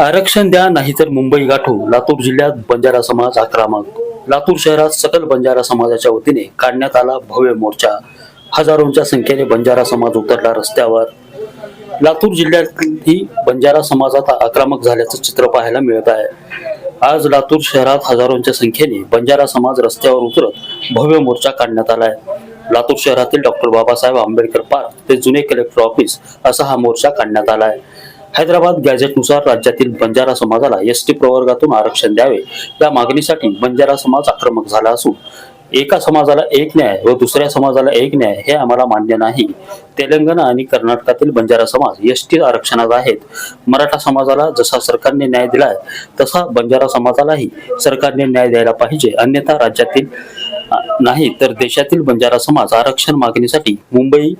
आरक्षण द्या नाहीतर मुंबई गाठू. लातूर जिल्ह्यात बंजारा समाज आक्रमक लातूर शहरात सकल बंजारा समाजाच्या वतीने काढण्यात आला भव्य मोर्चा. हजारोंच्या संख्येने बंजारा समाज उतरला रस्त्यावर. लातूर जिल्ह्यातही बंजारा समाज आता आक्रमक झाल्याचं चित्र पाहायला मिळत आहे. आज लातूर शहरात हजारोंच्या संख्येने बंजारा समाज रस्त्यावर उतरत भव्य मोर्चा काढण्यात आला आहे. लातूर शहरातील डॉक्टर बाबासाहेब आंबेडकर पार्क ते जुने कलेक्टर ऑफिस असा हा मोर्चा काढण्यात आला आहे. हैदराबाद गॅझेटनुसार राज्यातील बंजारा समाजाला एस टी प्रवर्गातून आरक्षण द्यावे. या मागणीसाठी बंजारा समाज आक्रमक झाला असून एका समाजाला एक न्याय व दुसऱ्या समाजाला एक न्याय हे आम्हाला मान्य नाही. तेलंगणा आणि कर्नाटकातील बंजारा समाज एस टी आरक्षणात आहेत. मराठा समाजाला जसा सरकारने न्याय दिलाय तसा बंजारा समाजालाही सरकारने न्याय द्यायला पाहिजे. अन्यथा राज्यातील नाही तर देशातील बंजारा समाज आरक्षण मागणीसाठी मुंबई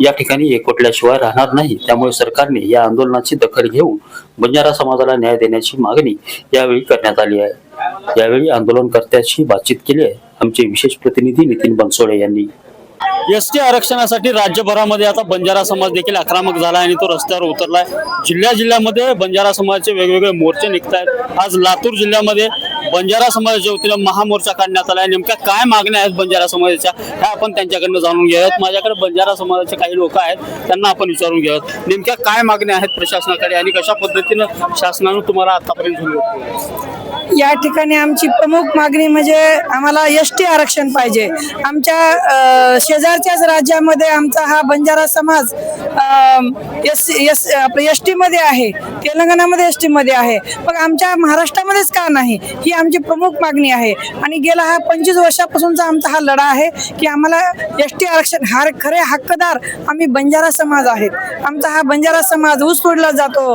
या ठिकाणी एकवटल्याशिवाय राहणार नाही. त्यामुळे सरकारने या आंदोलनाची दखल घेऊन बंजारा समाजाला न्याय देण्याची मागणी यावेळी करण्यात आली आहे. यावेळी आंदोलनकर्त्यांशी बातचीत केली आहे आमचे विशेष प्रतिनिधी नितीन बनसोडे यांनी. एस टी आरक्षणासाठी राज्यभरामध्ये आता बंजारा समाज देखील आक्रमक झाला आणि तो रस्त्यावर उतरलाय. जिल्ह्या जिल्ह्यामध्ये बंजारा समाजाचे वेगवेगळे मोर्चे निघत आहेत आज लातूर जिल्ह्यामध्ये बंजारा समाजाच्या वतीनं महामोर्चा काढण्यात आला आहे नेमक्या काय मागण्या आहेत बंजारा समाजाच्या ह्या आपण त्यांच्याकडनं जाणून घेऊयात. माझ्याकडे बंजारा समाजाचे काही लोक आहेत त्यांना आपण विचारून घेऊयात. नेमक्या काय मागण्या आहेत प्रशासनाकडे आणि कशा पद्धतीनं शासनानं तुम्हाला आतापर्यंत झुलवलं? या ठिकाणी आमची प्रमुख मागणी म्हणजे आम्हाला एस टी आरक्षण पाहिजे. आमच्या शेजारच्याच राज्यामध्ये आमचा हा बंजारा समाज एस एस आपलं एस टीमध्ये आहे. तेलंगणामध्ये एस टीमध्ये आहे. मग आमच्या महाराष्ट्रामध्येच का नाही? ही आमची प्रमुख मागणी आहे. आणि गेला हा पंचवीस वर्षापासूनचा आमचा हा लढा आहे की आम्हाला एस टी आरक्षण हार खरे हक्कदार आम्ही बंजारा समाज आहेत. आमचा हा बंजारा समाज ऊस तोडला जातो.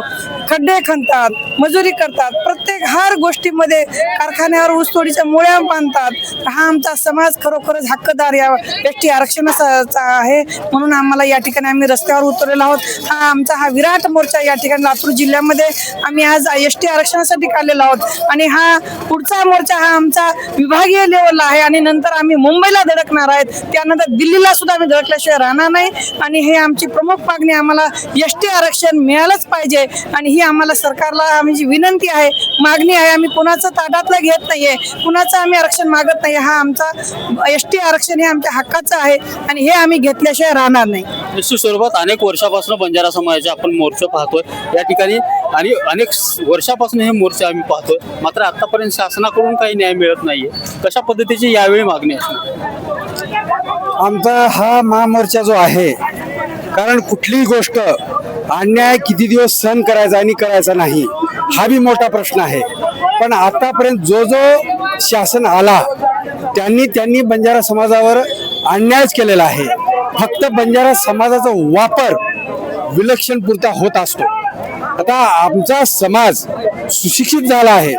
खड्डे खणतात मजुरी करतात. प्रत्येक हर गोष्टी मध्ये कारखान्यावर ऊसतोडीच्या मुळ्या बांधतात. तर हा आमचा समाज खरोखरच हक्कदार या एसटी आरक्षणाचा आहे. म्हणून आम्हाला या ठिकाणी आम्ही रस्त्यावर उतरलेलो आहोत. हा आमचा हा विराट मोर्चा या ठिकाणी लातूर जिल्ह्यामध्ये आम्ही आज एसटी आरक्षणासाठी काढलेलो आहोत. आणि हा पुढचा मोर्चा हा आमचा विभागीय लेवलला आहे. आणि नंतर आम्ही मुंबईला धडकणार आहेत. त्यानंतर दिल्लीला सुद्धा आम्ही धडकल्याशिवाय राहणार नाही. आणि हे आमची प्रमुख मागणी आम्हाला एस टी आरक्षण मिळालंच पाहिजे. आणि ही आम्हाला सरकारला आम्ही जी विनंती आहे मागणी आहे आम्ही कोण कुणाचं ताटातलं घेत नाहीये कुणाचं आम्ही आरक्षण मागत नाही हा आमचा एस टी आरक्षण हे आमच्या हक्काचं आहे आणि हे आम्ही घेतल्याशिवाय राहणार नाही. निश्चित स्वरूपात अनेक वर्षापासून बंजारा समाजाचे आपण मोर्चे पाहतोय. या ठिकाणी आणि अनेक वर्षापासून हे मोर्चे आम्ही पाहतोय. मात्र आतापर्यंत शासनाकडून काही न्याय मिळत नाहीये. कशा पद्धतीची यावेळी मागणी असणार आमचा हा महामोर्चा जो आहे कारण कुठलीही गोष्ट अन्याय किती दिवस सहन करायचा आणि करायचा नाही हा बी मोठा प्रश्न आहे. पण आतापर्यंत जो जो शासन आला त्यांनी त्यांनी बंजारा समाजावर अन्यायच केलेला आहे. फक्त बंजारा समाजाचा वापर विलक्षण पुरता होत असतो. आता आमचा समाज सुशिक्षित झाला आहे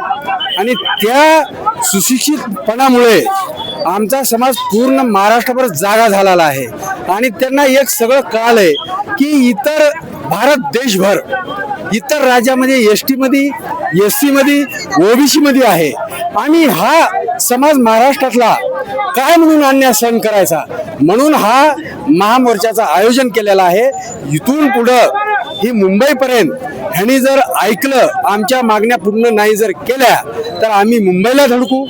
आणि त्या सुशिक्षितपणामुळे आमचा समाज पूर्ण महाराष्ट्रभर जागा झालेला आहे. आणि त्यांना एक सगळं कळालंय की इतर भारत देशभर इतर राज्यामध्ये एस टीमध्ये एस सीमध्ये ओबीसीमध्ये आहे. आणि हा समाज महाराष्ट्रातला काय म्हणून अन्याय सहन करायचा? म्हणून हा महामोर्चाचं आयोजन केलेलं आहे. इथून पुढं ही मुंबईपर्यंत ह्यांनी जर ऐकलं आमच्या मागण्या पूर्ण नाही जर केल्या तर आम्ही मुंबईला धडकू.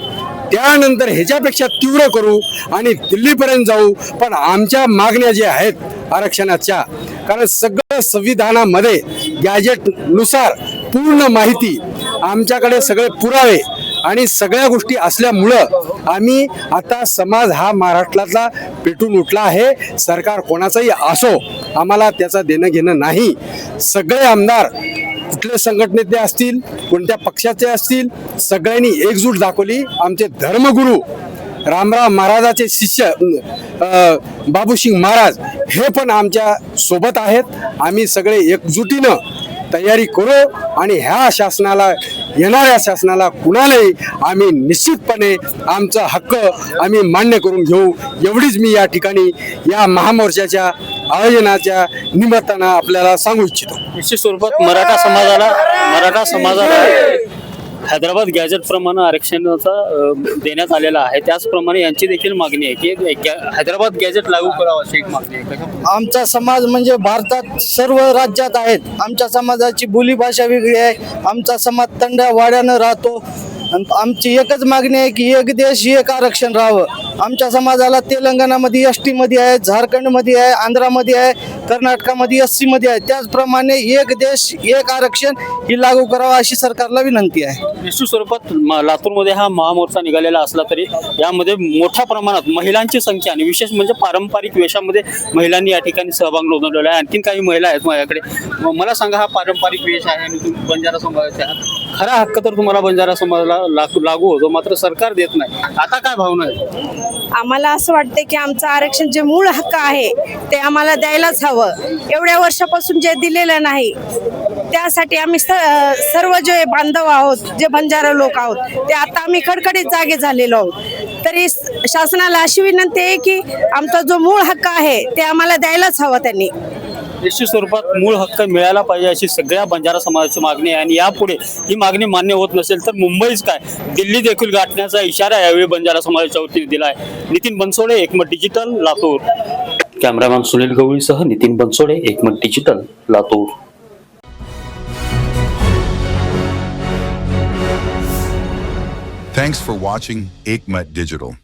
त्यानंतर ह्याच्यापेक्षा तीव्र करू आणि दिल्लीपर्यंत जाऊ. पण आमच्या मागण्या ज्या आहेत आरक्षणाच्या कारण सगळं संविधानामध्ये गॅजेटनुसार पूर्ण माहिती आमच्याकडे सगळे पुरावे आणि सगळ्या गोष्टी असल्यामुळं आम्ही आता समाज हा महाराष्ट्रातला पेटून उठला आहे. सरकार कोणाचंही असो आम्हाला त्याचं देणं घेणं नाही. सगळे आमदार कुठल्या संघटनेतले असतील कोणत्या पक्षाचे असतील सगळ्यांनी एकजूट दाखवली. आमचे धर्मगुरू रामराव महाराजाचे शिष्य बाबूसिंग महाराज हे पण आमच्यासोबत आहेत. आम्ही सगळे एकजुटीनं तयारी करू आणि ह्या शासनाला येणाऱ्या शासनाला कुणालाही आम्ही निश्चितपणे आमचा हक्क आम्ही मान्य करून घेऊ. एवढीच मी या ठिकाणी या महामोर्चाच्या आयोजनाच्या निमित्तानं आपल्याला सांगू इच्छितो. निश्चित स्वरूपात मराठा समाजाला मराठा समाजाला हैदराबाद गॅजेट प्रमाणे आरक्षणाचा देण्यात आलेला आहे. त्याचप्रमाणे यांची देखील मागणी आहे की गॅ- हैदराबाद गॅजेट लागू करावं अशी एक मागणी आहे. कशा- आमचा समाज म्हणजे भारतात सर्व राज्यात आहेत. आमच्या समाजाची बोलीभाषा वेगळी आहे. आमचा समाज तंड्या वाड्यानं राहतो. आमची एकच मागणी आहे की एक देश एक आरक्षण राहावं. आमच्या समाजाला तेलंगणामध्ये एस टीमध्ये आहे झारखंडमध्ये आहे आंध्रामध्ये आहे कर्नाटकामध्ये एस सीमध्ये आहे. त्याचप्रमाणे एक देश एक आरक्षण ही लागू करावं अशी सरकारला विनंती आहे. निश्चित स्वरूपात लातूरमध्ये हा महामोर्चा निघालेला असला तरी यामध्ये मोठ्या प्रमाणात महिलांची संख्या आणि विशेष म्हणजे पारंपरिक वेशामध्ये महिलांनी या ठिकाणी सहभाग नोंदवलेला आहे. आणखीन काही महिला आहेत माझ्याकडे. मला सांगा हा पारंपरिक वेश आहे आणि तुम्ही बंजारा समाजाचे आहात. खरा हक्क तर तुम्हाला बंजारा समाजाला लागू लागू होतो मात्र सरकार देत नाही. आता काय भावना आहे? आम्हाला असं वाटते की आमचं आरक्षण जे मूळ हक्क आहे ते आम्हाला द्यायलाच हवं. एवढ्या वर्षापासून जे दिलेलं नाही त्यासाठी आम्ही स- सर्व जे बांधव आहोत जे बंजारा लोक आहोत ते आता आम्ही खडखडीत जागे झालेलो आहोत. तरी शासनाला अशी विनंती आहे की आमचा जो मूळ हक्क आहे ते आम्हाला द्यायलाच हवं त्यांनी. निश्चित स्वरूपात मूळ हक्क मिळायला पाहिजे अशी सगळ्या बंजारा समाजाची मागणी आहे. आणि यापुढे ही मागणी मान्य होत नसेल तर मुंबईच काय? दिल्ली देखील गाठण्याचा इशारा यावेळी बंजारा समाजाच्या वतीने दिला आहे Nitin Bansode Ekmat digital Latur. Cameraman Sunil गवळीसह Nitin Bansode Ekmat digital Latur. Thanks for watching Aikmat Digital.